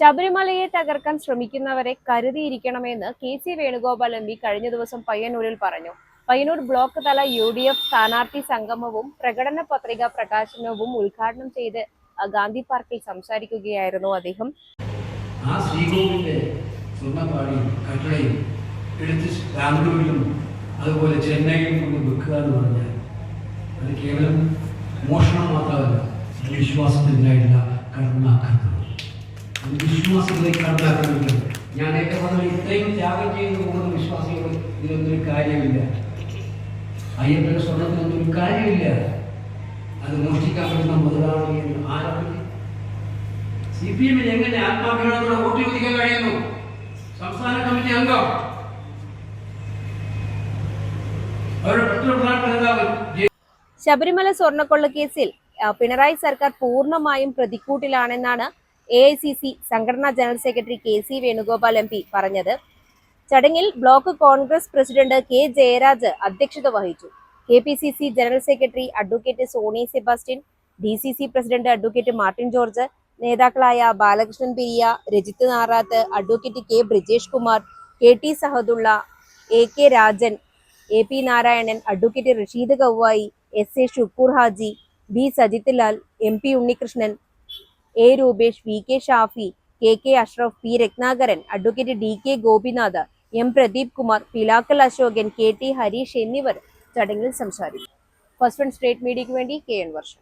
ശബരിമലയെ തകർക്കാൻ ശ്രമിക്കുന്നവരെ കരുതിയിരിക്കണമെന്ന് K C Venugopal M P കഴിഞ്ഞ ദിവസം പയ്യന്നൂരിൽ പറഞ്ഞു. പയ്യന്നൂർ ബ്ലോക്ക് തല യു ഡി എഫ് സ്ഥാനാർത്ഥി സംഗമവും പ്രകടന പത്രിക പ്രകാശനവും ഉദ്ഘാടനം ചെയ്ത് ഗാന്ധി പാർക്കിൽ സംസാരിക്കുകയായിരുന്നു അദ്ദേഹം. ആ അതുപോലെ ചെന്നൈയിലും കൊണ്ട് വെക്കുക എന്ന് പറഞ്ഞാൽ അത് കേവലം മോഷണം മാത്രമല്ല വിശ്വാസത്തിനായിട്ടുള്ള കടന്നാക്രമണം വിശ്വാസത്തിലേക്ക് കടന്നാക്രമിക്കുന്നത് ഞാൻ നേരത്തെ പറഞ്ഞ ഇത്രയും ത്യാഗം ചെയ്ത് പോകുന്ന വിശ്വാസികൾ ഇതിനൊന്നും കാര്യമില്ല. അയ്യപ്പന്റെ സ്വർണത്തിനൊന്നും ഒരു കാര്യമില്ല. അത് മോഷ്ടിക്കാൻ പറ്റുന്ന മുതലാളി എന്ന് ആരോഗ്യം സി പി എമ്മിൽ എങ്ങനെ ആത്മാഭിമാനത്തോടെ വോട്ട് ചോദിക്കാൻ കഴിയുന്നു? സംസ്ഥാന കമ്മിറ്റി അംഗം. അവരുടെ പ്രധാനപ്പെട്ട നേതാവ് ശബരിമല സ്വർണക്കൊള്ള കേസിൽ പിണറായി സർക്കാർ പൂർണമായും പ്രതിക്കൂട്ടിലാണെന്നാണ് എ ഐ സി സി സംഘടനാ general secretary K C Venugopal M P പറഞ്ഞത്. ചടങ്ങിൽ block Congress president K Jayaraj അധ്യക്ഷത വഹിച്ചു. K P C C general secretary advocate Soni Sebastian D C C president advocate Martin George നേതാക്കളായ Balakrishnan Periya Rajith Narath advocate K Brijesh Kumar K T Sahadulla A K Rajan A P Narayanan advocate Rasheed Kavvayi S A Shukkoor Haji B Sajith Lal M P Unnikrishnan A Rupesh V K Shafi K K Ashraf P Ratnakaran advocate D K Gopinath M Pradeep Kumar Pilakkal Ashokan K T Harish എന്നിവർ ചടങ്ങിൽ സംസാരിച്ചു first one state മീഡിയയ്ക്ക് വേണ്ടി K N വർഷം